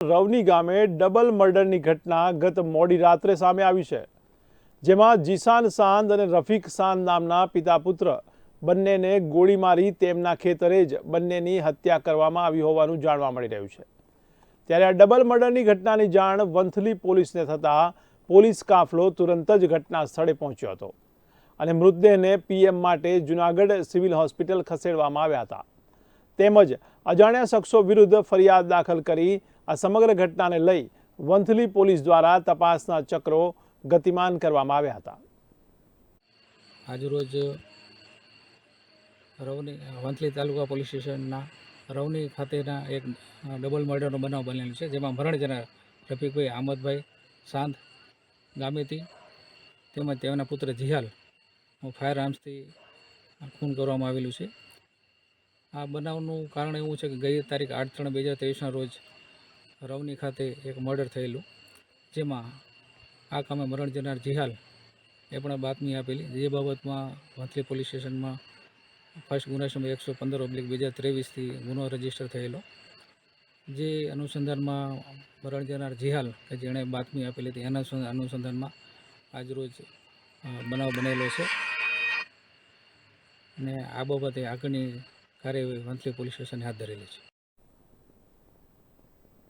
રવની ગામે ડબલ મર્ડરની ઘટના ગત મોડી રાત્રે સામે આવી છે, જેમાં જીસાન સાંદ અને રફીક સાંદ નામના પિતા પુત્ર બંનેને ગોળી મારી તેમના ખેતરે જ બંનેની હત્યા કરવામાં આવી હોવાનું જાણવા મળી રહ્યું છે. ત્યારે આ ડબલ મર્ડરની ઘટનાની જાણ વંથલી પોલીસને થતાં પોલીસ કાફલો તુરંત જ ઘટના સ્થળે પહોંચ્યો હતો અને મૃતદેહને પીએમ માટે જૂનાગઢ સિવિલ હોસ્પિટલ ખસેડવામાં આવ્યા હતા. તેમજ અજાણ્યા શખ્સો વિરુદ્ધ ફરિયાદ દાખલ કરી આ સમગ્ર ઘટનાને લઈ વંથલી પોલીસ દ્વારા તપાસના ચક્રો ગતિમાન કરવામાં આવ્યા હતા. આજરોજ રવની, વંથલી તાલુકા પોલીસ સ્ટેશનના રવની ખાતેના એક ડબલ મર્ડરનો બનાવ બનેલો છે, જેમાં મરણ જનાર રફીકભાઈ આમદભાઈ સાંધ ગામેતી તેમજ તેમના પુત્ર જિહાલ ફાયર આર્મ્સથી ખૂન કરવામાં આવેલું છે. આ બનાવનું કારણ એવું છે કે ગઈ તારીખ આઠ ત્રણ બે હજાર ત્રેવીસના રોજ રવની ખાતે એક મર્ડર થયેલું, જેમાં આ કામે મરણ જનાર જિહાલ એ પણ બાતમી આપેલી. જે બાબતમાં વંથલી પોલીસ સ્ટેશનમાં ફર્સ્ટ ગુના સમય એકસો પંદર ઓબ્લિક બે હજાર ત્રેવીસથી ગુનો રજિસ્ટર થયેલો. જે અનુસંધાનમાં મરણ જનાર જિહાલ, કે જેણે બાતમી આપેલી હતી, એના અનુસંધાનમાં આજરોજ બનાવ બનેલો છે. અને આ બાબતે આગળની કાર્યવાહી વંથલી પોલીસ સ્ટેશને હાથ ધરેલી છે.